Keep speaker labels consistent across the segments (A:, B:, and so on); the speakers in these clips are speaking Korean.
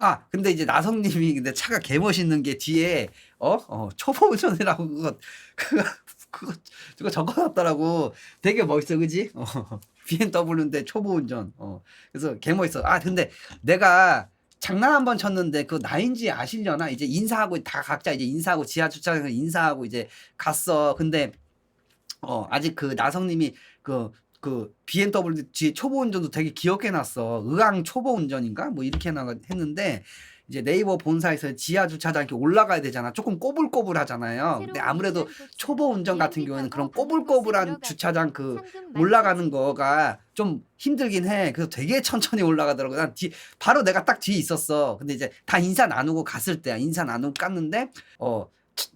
A: 아 근데 이제 나성님이 근데 차가 개 멋있는 게 뒤에 어? 어 초보 운전이라고 그거 그거 그거 그거 적어놨더라고. 되게 멋있어 그지? 어 BMW인데 초보 운전. 어 그래서 개 멋있어. 아 근데 내가 장난 한 번 쳤는데 그 나인지 아시려나? 이제 인사하고 다 각자 이제 인사하고 지하 주차장에서 인사하고 이제 갔어. 근데 어 아직 그 나성님이 그 그 BMW 뒤에 초보 운전도 되게 귀엽게 놨어. 의왕 초보 운전인가? 뭐 이렇게 나 했는데 이제 네이버 본사에서 지하 주차장 이렇게 올라가야 되잖아. 조금 꼬불꼬불 하잖아요. 근데 아무래도 초보 운전 같은 경우에는 그런 꼬불꼬불한 주차장 그 올라가는 거가 좀 힘들긴 해. 그래서 되게 천천히 올라가더라고. 난 뒤, 바로 내가 딱 뒤에 있었어. 근데 이제 다 인사 나누고 갔을 때야. 인사 나누고 깠는데, 어,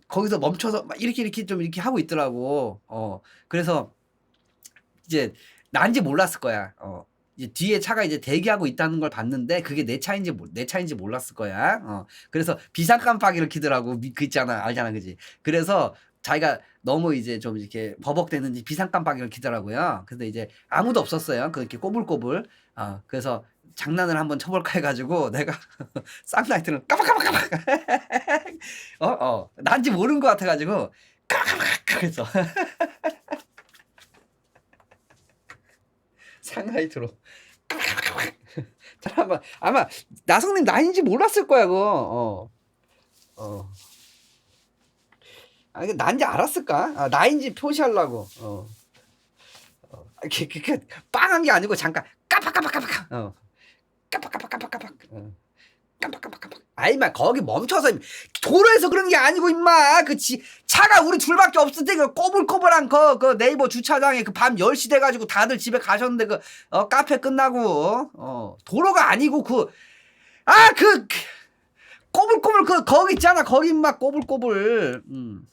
A: 거기서 멈춰서 막 이렇게 이렇게 좀 이렇게 하고 있더라고. 어, 그래서 이제 난지 몰랐을 거야. 어. 이제 뒤에 차가 이제 대기하고 있다는 걸 봤는데 그게 내 차인지 몰- 내 차인지 몰랐을 거야. 어. 그래서 비상 깜빡이를 키더라고. 미- 그 있잖아. 알잖아. 그지? 그래서 자기가 너무 이제 좀 이렇게 버벅대는지 비상 깜빡이를 키더라고요. 근데 이제 아무도 없었어요. 그 이렇게 꼬불꼬불. 어. 그래서 장난을 한번 쳐볼까 해가지고 내가 쌍라이트를 까박까박까박 어? 어. 난지 모르는 것 같아가지고 까박까박 그래서 상라이트로 아마 아마 나성님 나인지 몰랐을 거야 그거 어. 어. 아 이게 난지 알았을까? 아, 나인지 표시하려고 어. 어. 이렇게 그 빵한 게 아니고 잠깐 깜빡깜빡깜빡 어. 깜빡깜빡깜빡깜빡 어. 깜빡깜빡깜빡 아이마 거기 멈춰서 도로에서 그런 게 아니고 임마. 그 지, 차가 우리 둘밖에 없을 때 그 꼬불꼬불한 그, 그 네이버 주차장에 그 밤 10시 돼가지고 다들 집에 가셨는데 그 어, 카페 끝나고 어 도로가 아니고 그 아 그 꼬불꼬불 그 거기 있잖아. 거기 임마 꼬불꼬불. 음.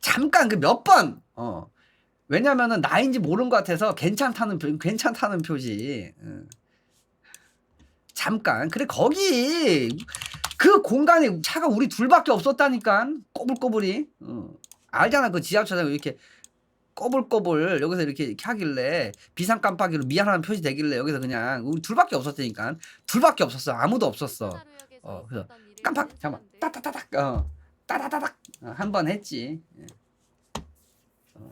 A: 잠깐 그 몇번 어. 왜냐면은 나인지 모르는 것 같아서 괜찮다는 표, 괜찮다는 표시 응. 잠깐. 그래 거기 그 공간에 차가 우리 둘밖에 없었다니까 꼬불꼬불이. 어. 알잖아 그 지하철장 이렇게 꼬불꼬불 여기서 이렇게, 이렇게 하길래 비상 깜빡이로 미안하다는 표시 되길래 여기서 그냥 우리 둘밖에 없었다니까 둘밖에 없었어. 아무도 없었어. 어, 그래서 깜빡 잠깐 따따따닥 어. 따다다닥 어, 한번 했지 예. 어.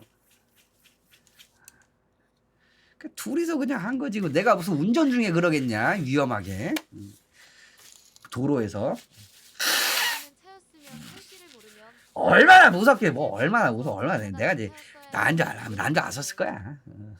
A: 그 둘이서 그냥 한 거지. 그 내가 무슨 운전 중에 그러겠냐 위험하게. 음. 도로에서. 얼마나 무섭게 뭐 얼마나 무서워. 얼마나 내가 이제 난줄 알아. 난줄 알았을 거야. 어.